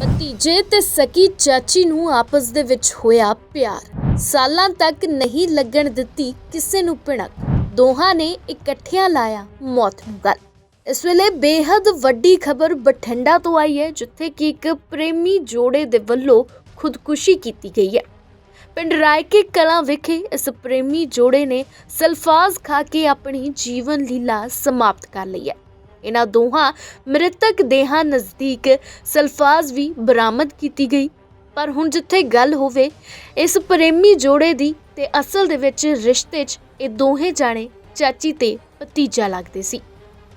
ਭਤੀਜੇ ਤੇ ਸਕੀ ਚਾਚੀ ਨੂੰ ਆਪਸ ਦੇ ਵਿੱਚ ਹੋਇਆ ਪਿਆਰ। ਸਾਲਾਂ ਤੱਕ ਨਹੀਂ ਲੱਗਣ ਦਿੱਤੀ ਕਿਸੇ ਨੂੰ ਭਿਣਕ ਦੋਹਾਂ ਨੇ ਇਕੱਠਿਆਂ ਲਾਇਆ ਮੌਤ ਨੂੰ ਗਲ। ਇਸ ਵੇਲੇ ਬੇहद ਵੱਡੀ ਖਬਰ ਬਠਿੰਡਾ ਤੋਂ ਆਈ ਹੈ, ਜਿੱਥੇ ਕਿ ਇੱਕ ਪ੍ਰੇਮੀ ਜੋੜੇ ਦੇ ਵੱਲੋਂ ਖੁਦਕੁਸ਼ੀ ਕੀਤੀ ਗਈ ਹੈ। ਪਿੰਡ ਰਾਇਕੇ ਕਲਾਂ ਵਿਖੇ ਇਸ ਪ੍ਰੇਮੀ ਜੋੜੇ ਨੇ ਸਲਫਾਜ਼ ਖਾ ਕੇ ਆਪਣੀ ਜੀਵਨ ਲੀਲਾ ਸਮਾਪਤ ਕਰ ਲਈ ਹੈ। ਇਹਨਾਂ ਦੋਹਾਂ ਮ੍ਰਿਤਕ ਦੇਹਾਂ ਨਜ਼ਦੀਕ ਸਲਫਾਜ਼ ਵੀ ਬਰਾਮਦ ਕੀਤੀ ਗਈ। ਪਰ ਹੁਣ ਜਿੱਥੇ ਗੱਲ ਹੋਵੇ, ਇਸ ਪ੍ਰੇਮੀ ਜੋੜੇ ਦੀ ਤੇ ਅਸਲ ਦੇ ਵਿੱਚ ਰਿਸ਼ਤੇ 'ਚ ਇਹ ਦੋਹੇ ਜਾਣੇ ਚਾਚੀ ਤੇ ਭਤੀਜਾ ਲੱਗਦੇ ਸੀ।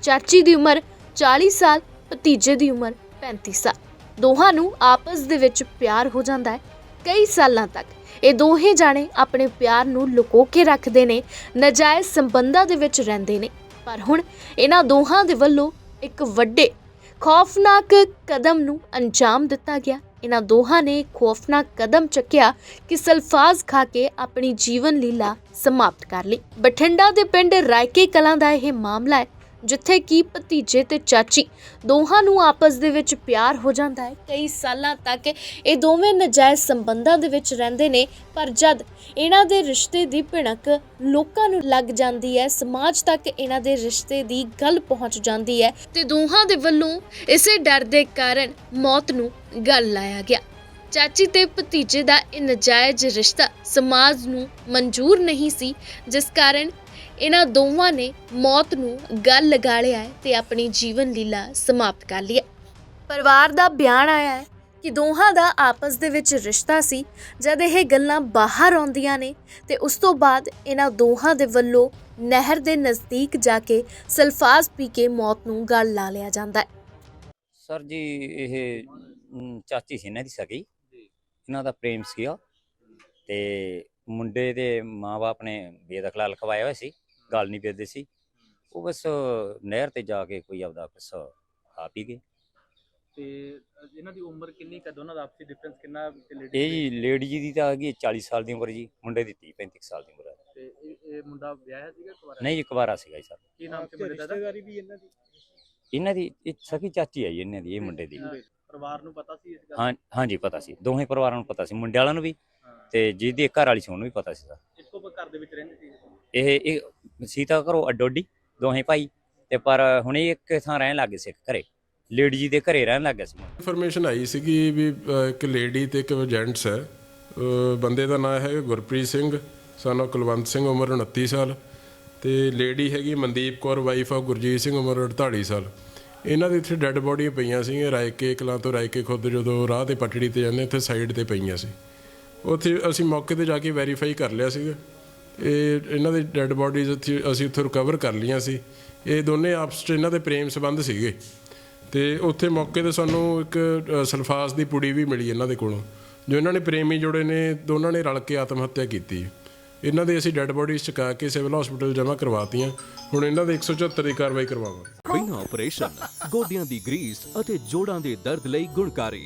ਚਾਚੀ ਦੀ ਉਮਰ 40 ਸਾਲ, ਭਤੀਜੇ ਦੀ ਉਮਰ 35 ਸਾਲ। ਦੋਹਾਂ ਨੂੰ ਆਪਸ ਦੇ ਵਿੱਚ ਪਿਆਰ ਹੋ ਜਾਂਦਾ ਹੈ। ਕਈ ਸਾਲਾਂ ਤੱਕ ਇਹ ਦੋਹੇ ਜਾਣੇ ਆਪਣੇ ਪਿਆਰ ਨੂੰ ਲੁਕੋ ਕੇ ਰੱਖਦੇ ਨੇ, ਨਜਾਇਜ਼ ਸੰਬੰਧਾਂ ਦੇ ਵਿੱਚ ਰਹਿੰਦੇ ਨੇ। ਪਰ ਹੁਣ ਇਹਨਾਂ ਦੋਹਾਂ ਦੇ ਵੱਲੋਂ ਇੱਕ ਵੱਡੇ ਖੌਫਨਾਕ ਕਦਮ ਨੂੰ ਅੰਜਾਮ ਦਿੱਤਾ ਗਿਆ। ਇਹਨਾਂ ਦੋਹਾਂ ਨੇ ਖੌਫਨਾਕ ਕਦਮ ਚੱਕਿਆ ਕਿ ਸਲਫਾਜ਼ ਖਾ ਕੇ ਆਪਣੀ ਜੀਵਨ ਲੀਲਾ ਸਮਾਪਤ ਕਰ ਲਈ। ਬਠਿੰਡਾ ਦੇ ਪਿੰਡ ਰਾਇਕੇ ਕਲਾਂ ਦਾ ਇਹ ਮਾਮਲਾ ਹੈ। ਜਿੱਥੇ ਕਿ ਭਤੀਜੇ ਤੇ ਚਾਚੀ ਦੋਹਾਂ ਨੂੰ ਆਪਸ ਦੇ ਵਿੱਚ ਪਿਆਰ ਹੋ ਜਾਂਦਾ ਹੈ। ਕਈ ਸਾਲਾਂ ਤੱਕ ਇਹ ਦੋਵੇਂ ਨਜਾਇਜ਼ ਸੰਬੰਧਾਂ ਦੇ ਵਿੱਚ ਰਹਿੰਦੇ ਨੇ, ਪਰ ਜਦ ਇਹਨਾਂ ਦੇ ਰਿਸ਼ਤੇ ਦੀ ਭਿਣਕ ਲੋਕਾਂ ਨੂੰ ਲੱਗ ਜਾਂਦੀ ਹੈ, ਸਮਾਜ ਤੱਕ ਇਹਨਾਂ ਦੇ ਰਿਸ਼ਤੇ ਦੀ ਗੱਲ ਪਹੁੰਚ ਜਾਂਦੀ ਹੈ ਤੇ ਦੋਹਾਂ ਦੇ ਵੱਲੋਂ ਇਸੇ ਡਰ ਦੇ ਕਾਰਨ ਮੌਤ ਨੂੰ ਗੱਲ ਲਾਇਆ ਗਿਆ। ਚਾਚੀ ਤੇ ਭਤੀਜੇ ਦਾ ਇਹ ਨਜਾਇਜ਼ ਰਿਸ਼ਤਾ ਸਮਾਜ ਨੂੰ ਮਨਜ਼ੂਰ ਨਹੀਂ ਸੀ, ਜਿਸ ਕਾਰਨ ਇਹਨਾਂ ਦੋਵਾਂ ਨੇ ਮੌਤ ਨੂੰ ਗਲ ਲਗਾ ਲਿਆ ਹੈ ਤੇ ਆਪਣੀ ਜੀਵਨ ਲੀਲਾ ਸਮਾਪਤ ਕਰ ਲਈ ਹੈ। ਪਰਿਵਾਰ ਦਾ ਬਿਆਨ ਆਇਆ ਹੈ ਕਿ ਦੋਹਾਂ ਦਾ ਆਪਸ ਦੇ ਵਿੱਚ ਰਿਸ਼ਤਾ ਸੀ। ਜਦ ਇਹ ਗੱਲਾਂ ਬਾਹਰ ਆਉਂਦੀਆਂ ਨੇ ਤੇ ਉਸ ਤੋਂ ਬਾਅਦ ਇਹਨਾਂ ਦੋਹਾਂ ਦੇ ਵੱਲੋਂ ਨਹਿਰ ਦੇ ਨਜ਼ਦੀਕ ਜਾ ਕੇ ਸਲਫਾਜ਼ ਪੀ ਕੇ ਮੌਤ ਨੂੰ ਗਲ ਲਾ ਲਿਆ ਜਾਂਦਾ ਹੈ। ਸਰ ਜੀ ਇਹ ਚਾਚੀ ਸੀ ਇਹਨਾਂ ਦੀ ਸਗੀ ਇਹਨਾਂ ਦਾ ਪ੍ਰੇਮ ਸੀਗਾ। ਤੇ ਮੁੰਡੇ ਦੇ ਮਾਪੇ ਨੇ ਬੇਦਖਲਾ ਲਿਖਵਾਇਆ ਹੋਇਆ ਸੀ। ਗੱਲ ਨਹੀਂ ਵੇਚਦੇ ਸੀ। ਉਹ ਬਸ ਨਹਿਰ ਤੇ ਜਾ ਕੇ ਕੋਈ ਆਪਦਾ ਬਸ ਖਾ ਪੀ ਗਏ। ਤੇ ਇਹਨਾਂ ਦੀ ਉਮਰ ਕਿੰਨੀ ਕਦ ਉਹਨਾਂ ਦਾ ਆਪਸੀ ਡਿਫਰੈਂਸ ਕਿੰਨਾ ਤੇ ਲੇਡੀ ਇਹ ਜੀ ਲੇਡੀ ਜੀ ਦੀ ਤਾਂ ਹੈਗੀ ਹੈ 40 ਸਾਲ ਦੀ ਉਮਰ ਜੀ ਮੁੰਡੇ ਦੀ 30 35 ਸਾਲ ਦੀ ਉਮਰ ਹੈ। ਤੇ ਇਹ ਇਹ ਮੁੰਡਾ ਵਿਆਹਿਆ ਸੀਗਾ ਕੁਵਾਰਾ ਨਹੀਂ ਜੀ ਕੁਵਾਰਾ ਸੀਗਾ ਜੀ ਸਰ। ਕੀ ਨਾਮ ਸੀ ਮੁੰਡੇ ਦਾ ਰਿਸ਼ਤੇਦਾਰੀ ਵੀ ਇਹਨਾਂ ਦੀ। ਇਹਨਾਂ ਦੀ ਇਹ ਸਗੀ ਚਾਚੀ ਹੈ ਜੀ ਇਹਨਾਂ ਦੀ ਇਹ ਮੁੰਡੇ ਦੀ। ਪਰਿਵਾਰ ਨੂੰ ਪਤਾ ਸੀ ਇਸ ਗੱਲ ਹਾਂ ਹਾਂਜੀ ਪਤਾ ਸੀ। ਦੋਹੇ ਪਰਿਵਾਰਾਂ ਨੂੰ ਪਤਾ ਸੀ ਮੁੰਡੇ ਵਾਲਿਆਂ ਨੂੰ ਵੀ ਹਾਂ। ਤੇ ਜਿਹਦੀ ਘਰ ਵਾਲੀ ਸੀ ਉਹਨੂੰ ਵੀ ਪਤਾ ਸੀ ਸਰ। ਇੱਕੋ ਘਰ ਦੇ ਵਿੱਚ ਰਹਿੰਦੇ ਸੀ? ਇਹ ਇਹ ਸੀਤਾ ਘਰੋਂ ਅੱਡੋਡੀ ਦੋਹੇ ਭਾਈ ਤੇ ਪਰ ਹੁਣ ਇੱਕ ਥਾਂ ਰਹਿਣ ਲੱਗੇ ਸੀ ਘਰੇ। ਲੇਡੀ ਜੀ ਦੇ ਘਰੇ ਰਹਿਣ ਲੱਗੇ ਸੀ। ਇਨਫੋਰਮੇਸ਼ਨ ਆਈ ਸੀਗੀ ਵੀ ਇੱਕ ਲੇਡੀ ਤੇ ਇੱਕ ਜੈਂਟਸ ਹੈ। ਬੰਦੇ ਦਾ ਨਾਮ ਹੈ ਗੁਰਪ੍ਰੀਤ ਸਿੰਘ ਸਾਨੂੰ ਕੁਲਵੰਤ ਸਿੰਘ, ਉਮਰ 29 ਸਾਲ ਤੇ ਲੇਡੀ ਹੈਗੀ ਮਨਦੀਪ ਕੌਰ ਵਾਈਫ ਆਫ ਗੁਰਜੀਤ ਸਿੰਘ, ਉਮਰ 48 ਸਾਲ। ਇਹਨਾਂ ਦੇ ਇੱਥੇ ਡੈੱਡ ਬੋਡੀਆਂ ਪਈਆਂ ਸੀਗੀਆਂ, ਰਾਇਕੇ ਕਲਾਂ ਤੋਂ ਰਾਇਕੇ ਖੁਦ ਜਦੋਂ ਰਾਹ ਤੇ ਪਟੜੀ ਤੇ ਜਾਂਦੇ, ਇੱਥੇ ਸਾਈਡ ਤੇ ਪਈਆਂ ਸੀ। ਉੱਥੇ ਅਸੀਂ ਮੌਕੇ ਤੇ ਜਾ ਕੇ ਵੈਰੀਫਾਈ ਕਰ ਲਿਆ ਸੀਗਾ। ਇਹ ਇਹਨਾਂ ਦੇ ਡੈੱਡ ਬੋਡੀਜ਼ ਉੱਥੇ ਅਸੀਂ ਉੱਥੇ ਰਿਕਵਰ ਕਰ ਲਈਆਂ ਸੀ। ਇਹ ਦੋਨੇ ਆਪਸ 'ਚ ਇਹਨਾਂ ਦੇ ਪ੍ਰੇਮ ਸੰਬੰਧ ਸੀਗੇ। ਤੇ ਉੱਥੇ ਮੌਕੇ ਤੇ ਸਾਨੂੰ ਇੱਕ ਸਲਫਾਸ ਦੀ ਪੁੜੀ ਵੀ ਮਿਲੀ ਇਹਨਾਂ ਦੇ ਕੋਲੋਂ, ਜੋ ਇਹਨਾਂ ਨੇ ਪ੍ਰੇਮੀ ਜੋੜੇ ਨੇ, ਦੋਨਾਂ ਨੇ ਰਲ ਕੇ ਆਤਮ ਹੱਤਿਆ ਕੀਤੀ। ਇਹਨਾਂ ਦੇ ਅਸੀਂ ਡੈੱਡ ਬੋਡੀਜ਼ ਚੁਕਾ ਕੇ ਸਿਵਲ ਹਸਪੀਟਲ ਜਮ੍ਹਾਂ ਕਰਵਾਤੀਆਂ। ਹੁਣ ਇਹਨਾਂ ਦੇ 174 ਦੀ ਕਾਰਵਾਈ ਕਰਵਾਵਾਂਗੇ। ਬਿਨਾਂ ਆਪਰੇਸ਼ਨ ਗੋਡਿਆਂ ਦੀ ਗਰੀਸ ਅਤੇ ਜੋੜਾਂ ਦੇ ਦਰਦ ਲਈ ਗੁਣਕਾਰੀ।